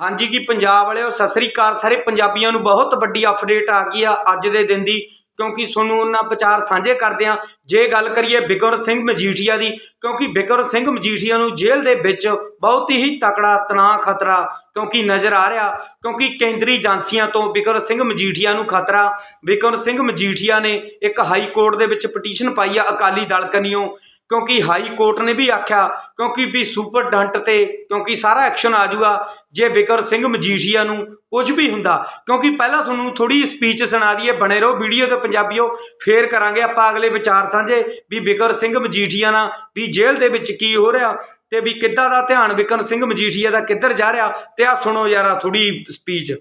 ਹਾਂਜੀ ਕੀ ਪੰਜਾਬ ਵਾਲਿਓ, ਸਤਿ ਸ੍ਰੀ ਅਕਾਲ ਸਾਰੇ ਪੰਜਾਬੀਆਂ ਨੂੰ ਬਹੁਤ ਵੱਡੀ ਅਪਡੇਟ ਆ ਗਈ ਆ ਅੱਜ ਦੇ ਦਿਨ ਦੀ, ਕਿਉਂਕਿ ਤੁਹਾਨੂੰ ਉਹਨਾਂ ਵਿਚਾਰ ਸਾਂਝੇ ਕਰਦੇ ਆ ਜੇ ਗੱਲ ਕਰੀਏ ਬਿਕਰ ਸਿੰਘ ਮਜੀਠੀਆ ਦੀ, ਕਿਉਂਕਿ ਬਿਕਰ ਸਿੰਘ ਮਜੀਠੀਆ ਨੂੰ ਜੇਲ੍ਹ ਦੇ ਵਿੱਚ ਬਹੁਤ ਹੀ ਤਕੜਾ ਤਣਾਅ ਖਤਰਾ ਕਿਉਂਕਿ ਨਜ਼ਰ ਆ ਰਿਹਾ, ਕਿਉਂਕਿ ਕੇਂਦਰੀ ਏਜੰਸੀਆਂ ਤੋਂ ਬਿਕਰ ਸਿੰਘ ਮਜੀਠੀਆ ਨੂੰ ਖਤਰਾ। ਬਿਕਰ ਸਿੰਘ ਮਜੀਠੀਆ ਨੇ ਇੱਕ ਹਾਈ ਕੋਰਟ ਦੇ ਵਿੱਚ ਪਟੀਸ਼ਨ ਪਾਈ ਆ ਅਕਾਲੀ ਦਲ ਕਨੀਓ। ਕਿਉਂਕਿ ਹਾਈ ਕੋਰਟ ਨੇ ਵੀ ਆਖਿਆ, ਕਿਉਂਕਿ ਵੀ ਸੁਪਰ ਡੰਟ ਤੇ ਕਿਉਂਕਿ ਸਾਰਾ ਐਕਸ਼ਨ ਆ ਜਾਊਗਾ ਜੇ ਬਿਕਰ ਸਿੰਘ ਮਜੀਠੀਆ ਨੂੰ ਕੁਝ ਵੀ ਹੁੰਦਾ। ਕਿਉਂਕਿ ਪਹਿਲਾਂ ਤੁਹਾਨੂੰ ਥੋੜੀ ਸਪੀਚ ਸੁਣਾ ਦਈਏ, ਬਣੇ ਰਹੋ ਵੀਡੀਓ ਤੇ ਪੰਜਾਬੀਓ, ਫੇਰ ਕਰਾਂਗੇ ਆਪਾਂ ਅਗਲੇ ਵਿਚਾਰ ਸਾਂਝੇ ਵੀ ਬਿਕਰ ਸਿੰਘ ਮਜੀਠੀਆ ਨਾਲ ਵੀ ਜੇਲ੍ਹ ਦੇ ਵਿੱਚ ਕੀ ਹੋ ਰਿਹਾ ਤੇ ਵੀ ਕਿੱਦਾਂ ਦਾ ਧਿਆਨ ਬਿਕਰ ਸਿੰਘ ਮਜੀਠੀਆ ਦਾ ਕਿੱਧਰ ਜਾ ਰਿਹਾ ਤੇ ਆ ਸੁਣੋ ਯਾਰਾ ਥੋੜੀ ਸਪੀਚ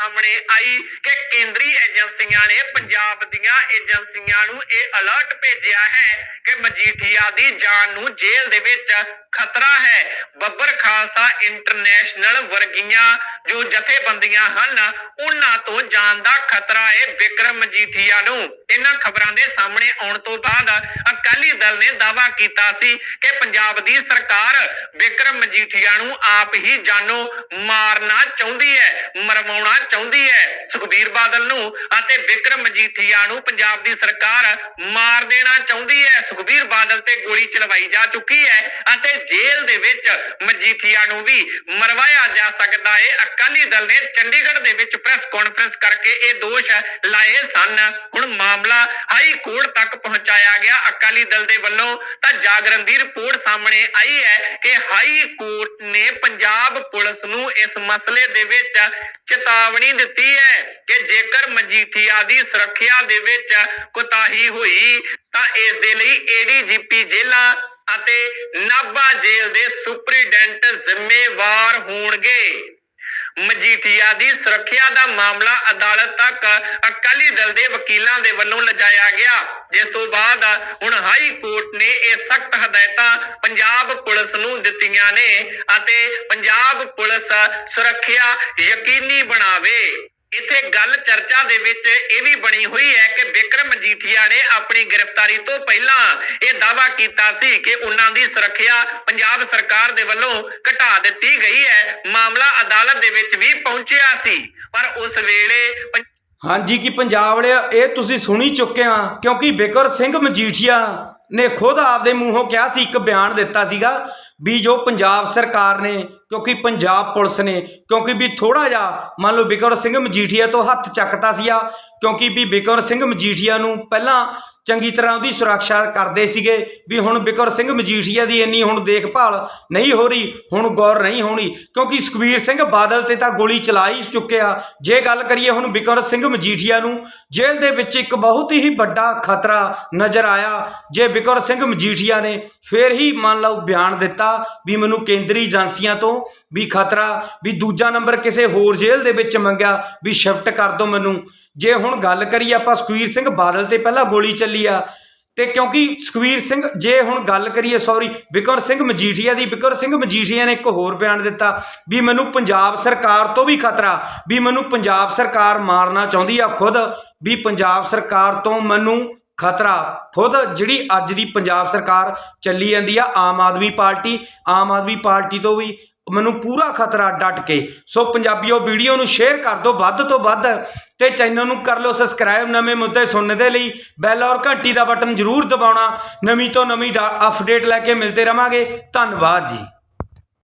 ਸਾਹਮਣੇ ਆਈ ਕਿ ਕੇਂਦਰੀ ਏਜੰਸੀਆਂ ਨੇ ਪੰਜਾਬ ਦੀਆਂ ਏਜੰਸੀਆਂ ਨੂੰ ਇਹ ਅਲਰਟ ਭੇਜਿਆ ਹੈ ਕਿ ਮਜੀਠੀਆ ਦੀ ਜਾਨ ਨੂੰ ਜੇਲ੍ਹ ਦੇ ਵਿੱਚ ਖਤਰਾ ਹੈ। ਬੱਬਰ ਖਾਲਸਾ ਇੰਟਰਨੈਸ਼ਨਲ ਵਰਗੀਆਂ ਜੋ ਜਥੇਬੰਦੀਆਂ ਹਨ, ਉਹਨਾਂ ਤੋਂ ਜਾਨ ਦਾ ਖਤਰਾ ਹੈ ਵਿਕਰਮ ਮਜੀਠੀਆ ਨੂੰ। ਇਹਨਾਂ ਖਬਰਾਂ ਦੇ ਸਾਹਮਣੇ ਆਉਣ ਤੋਂ ਬਾਅਦ ਅਕਾਲੀ ਦਲ ਨੇ ਦਾਅਵਾ ਕੀਤਾ ਸੀ ਕਿ ਪੰਜਾਬ ਦੀ ਸਰਕਾਰ ਵਿਕਰਮ ਮਜੀਠੀਆ ਨੂੰ ਆਪ ਹੀ ਜਾਨੋਂ ਮਾਰਨਾ ਚਾਹੁੰਦੀ ਹੈ, ਮਰਵਾਉਣਾ ਚਾਹੁੰਦੀ ਹੈ। ਸੁਖਬੀਰ ਬਾਦਲ ਨੂੰ ਅਤੇ ਵਿਕਰਮ ਮਜੀਠੀਆ ਨੂੰ ਪੰਜਾਬ ਦੀ ਸਰਕਾਰ ਮਾਰ ਦੇਣਾ ਚਾਹੁੰਦੀ ਹੈ। ਸੁਖਬੀਰ ਬਾਦਲ ਤੇ ਗੋਲੀ ਚਲਵਾਈ ਜਾ ਚੁੱਕੀ ਹੈ। ਅਤੇ ਜੇਲ੍ਹ ਦੇ ਵਿੱਚ ਮਜੀਠੀਆ ਨੂੰ ਵੀ ਮਰਵਾਇਆ ਜਾ ਸਕਦਾ ਹੈ ਅਕਾਲੀ ਦਲ ਨੇ ਚੰਡੀਗੜ੍ਹ ਦੇ ਵਿੱਚ ਪ੍ਰੈਸ ਕਾਨਫਰੰਸ ਕਰਕੇ ਇਹ ਦੋਸ਼ ਲਾਏ ਸਨ। ਹੁਣ ਮਾਮਲਾ ਹਾਈ ਕੋਰਟ ਤੱਕ ਪਹੁੰਚਾਇਆ ਗਿਆ ਅਕਾਲੀ ਦਲ ਦੇ ਵੱਲੋਂ। ਤਾਂ ਜਾਗਰਣ ਦੀ ਰਿਪੋਰਟ ਸਾਹਮਣੇ ਆਈ ਹੈ ਕਿ ਹਾਈ ਕੋਰਟ ਨੇ ਪੰਜਾਬ ਪੁਲਿਸ ਨੂੰ ਇਸ ਮਸਲੇ ਦੇ ਵਿੱਚ ਚੇਤਾਵਨੀ ਦਿੱਤੀ ਹੈ ਕਿ ਜੇਕਰ ਮਜੀਠੀਆ ਦੀ ਸੁਰੱਖਿਆ ਦੇ ਵਿੱਚ ਕੁਤਾਹੀ ਹੋਈ ਤਾਂ ਇਸ ਦੇ ਲਈ ਏਡੀਜੀਪੀ ਜੇਲ੍ਹਾਂ ਅਤੇ ਨਾਭਾ ਜੇਲ੍ਹ ਦੇ ਸੁਪਰੀਡੈਂਟ ਜ਼ਿੰਮੇਵਾਰ ਹੋਣਗੇ। ਮਜੀਠੀਆ ਦੀ ਸੁਰੱਖਿਆ ਦਾ ਮਾਮਲਾ ਅਦਾਲਤ ਤੱਕ ਅਕਾਲੀ ਦਲ ਦੇ ਵਕੀਲਾਂ ਦੇ ਵੱਲੋਂ ਲਿਜਾਇਆ ਗਿਆ। ਜਿਸ ਤੋਂ ਬਾਅਦ ਹੁਣ ਹਾਈ ਕੋਰਟ ਨੇ ਇਹ ਸਖਤ ਹਦਾਇਤਾਂ ਪੰਜਾਬ ਪੁਲਿਸ ਨੂੰ ਦਿੱਤੀਆਂ ਨੇ ਅਤੇ ਪੰਜਾਬ ਪੁਲਿਸ ਸੁਰੱਖਿਆ ਯਕੀਨੀ ਬਣਾਵੇ। ਇੱਥੇ ਗੱਲ ਚਰਚਾ ਦੇ ਵਿੱਚ ਇਹ ਵੀ ਬਣੀ ਹੋਈ ਹੈ ਕਿ ਵਿਕਰਮ ਮਜੀਠੀਆ ਨੇ ਆਪਣੀ ਗ੍ਰਿਫਤਾਰੀ ਤੋਂ ਪਹਿਲਾਂ ਇਹ ਦਾਅਵਾ ਕੀਤਾ ਸੀ ਕਿ ਉਹਨਾਂ ਦੀ ਸੁਰੱਖਿਆ ਪੰਜਾਬ ਸਰਕਾਰ ਦੇ ਵੱਲੋਂ ਘਟਾ ਦਿੱਤੀ ਗਈ ਹੈ। ਮਾਮਲਾ ਅਦਾਲਤ ਦੇ ਵਿੱਚ ਵੀ ਪਹੁੰਚਿਆ ਸੀ। ਪਰ ਉਸ ਵੇਲੇ ਹਾਂਜੀ, ਕਿ ਪੰਜਾਬ ਵਾਲਿਆ, ਇਹ ਤੁਸੀਂ ਸੁਣੀ ਚੁੱਕੇ ਆ, ਕਿਉਂਕਿ ਬਿਕਰ ਸਿੰਘ ਮਜੀਠੀਆ ਨੇ ਖੁਦ ਆਪਦੇ ਮੂੰਹੋਂ ਕਿਹਾ ਸੀ, ਇੱਕ ਬਿਆਨ ਦਿੱਤਾ ਸੀਗਾ। ਵੀ ਜੋ ਪੰਜਾਬ ਸਰਕਾਰ ਨੇ, ਕਿਉਂਕਿ ਪੰਜਾਬ ਪੁਲਿਸ ਨੇ, ਕਿਉਂਕਿ ਵੀ ਥੋੜਾ ਜਿਹਾ, ਮੰਨ ਲਓ ਬਿਕਰ ਸਿੰਘ ਮਜੀਠੀਆ ਤੋਂ ਹੱਥ ਚੱਕਤਾ ਸੀਗਾ, ਕਿਉਂਕਿ ਵੀ ਬਿਕਰ ਸਿੰਘ ਮਜੀਠੀਆ ਨੂੰ ਪਹਿਲਾਂ ਚੰਗੀ ਤਰ੍ਹਾਂ ਉਹਦੀ ਸੁਰੱਖਿਆ ਕਰਦੇ ਸੀਗੇ, ਵੀ ਹੁਣ ਬਿਕਰ ਸਿੰਘ ਮਜੀਠੀਆ ਦੀ ਇੰਨੀ ਹੁਣ ਦੇਖਭਾਲ ਨਹੀਂ ਹੋ ਰਹੀ, ਹੁਣ ਗੌਰ ਨਹੀਂ ਹੋਣੀ, ਕਿਉਂਕਿ ਸੁਖਬੀਰ ਸਿੰਘ ਬਾਦਲ ਤੇ ਤਾਂ ਗੋਲੀ ਚਲਾ ਹੀ ਚੁੱਕਿਆ। ਜੇ ਗੱਲ ਕਰੀਏ ਹੁਣ ਬਿਕਰ ਸਿੰਘ ਮਜੀਠੀਆ ਨੂੰ, ਜੇਲ੍ਹ ਦੇ ਵਿੱਚ ਇੱਕ ਬਹੁਤ ਹੀ ਵੱਡਾ ਖਤਰਾ ਨਜ਼ਰ ਆਇਆ। ਜੇ ਬਿਕਰ ਸਿੰਘ ਮਜੀਠੀਆ ਨੇ ਫੇਰ ਹੀ ਮੰਨ ਲਓ ਬਿਆਨ ਦਿੱਤਾ ਵੀ ਮੈਨੂੰ ਕੇਂਦਰੀ ਏਜੰਸੀਆਂ ਤੋਂ ਵੀ ਖਤਰਾ, ਵੀ ਦੂਜਾ ਨੰਬਰ ਕਿਸੇ ਹੋਰ ਜੇਲ੍ਹ ਦੇ ਵਿੱਚ ਮੰਗਿਆ, ਵੀ ਸ਼ਿਫਟ ਕਰ ਦਿਓ ਮੈਨੂੰ। ਜੇ ਹੁਣ ਗੱਲ ਕਰੀਏ ਆਪਾਂ ਸੁਖਬੀਰ ਸਿੰਘ ਬਾਦਲ ਤੇ ਪਹਿਲਾਂ ਗੋਲੀ ਚੱਲੀ ਆ, ਤੇ ਕਿਉਂਕਿ ਸੁਖਬੀਰ ਸਿੰਘ, ਜੇ ਹੁਣ ਗੱਲ ਕਰੀਏ ਸੌਰੀ ਬਿਕਰ ਸਿੰਘ ਮਜੀਠੀਆ ਦੀ ਬਿਕਰ ਸਿੰਘ ਮਜੀਠੀਆ ਨੇ ਇੱਕ ਹੋਰ ਬਿਆਨ ਦਿੱਤਾ, ਵੀ ਮੈਨੂੰ ਪੰਜਾਬ ਸਰਕਾਰ ਤੋਂ ਵੀ ਖਤਰਾ, ਵੀ ਮੈਨੂੰ ਪੰਜਾਬ ਸਰਕਾਰ ਮਾਰਨਾ ਚਾਹੁੰਦੀ ਆ ਖੁਦ, ਵੀ ਪੰਜਾਬ ਸਰਕਾਰ ਤੋਂ ਮੈਨੂੰ ਖਤਰਾ। ਖੁਦ ਜਿਹੜੀ ਅੱਜ ਦੀ ਪੰਜਾਬ ਸਰਕਾਰ ਚੱਲੀ ਜਾਂਦੀ ਆ, ਆਮ ਆਦਮੀ ਪਾਰਟੀ, ਆਮ ਆਦਮੀ ਪਾਰਟੀ ਤੋਂ ਵੀ ਮੈਨੂੰ ਪੂਰਾ ਖਤਰਾ ਡਟ ਕੇ। ਸੋ ਪੰਜਾਬੀਓ, ਵੀਡੀਓ ਨੂੰ ਸ਼ੇਅਰ ਕਰ ਦਿਓ ਵੱਧ ਤੋਂ ਵੱਧ ਤੇ ਚੈਨਲ ਨੂੰ ਕਰ ਲਓ ਸਬਸਕ੍ਰਾਈਬ ਨਵੇਂ ਮੁੱਦੇ ਸੁਣਨ ਦੇ ਲਈ ਬੈਲ ਔਰ ਘੰਟੀ ਦਾ ਬਟਨ ਜ਼ਰੂਰ ਦਬਾਉਣਾ। ਨਵੀਂ ਤੋਂ ਨਵੀਂ ਅਪਡੇਟ ਲੈ ਕੇ ਮਿਲਦੇ ਰਵਾਂਗੇ। ਧੰਨਵਾਦ ਜੀ।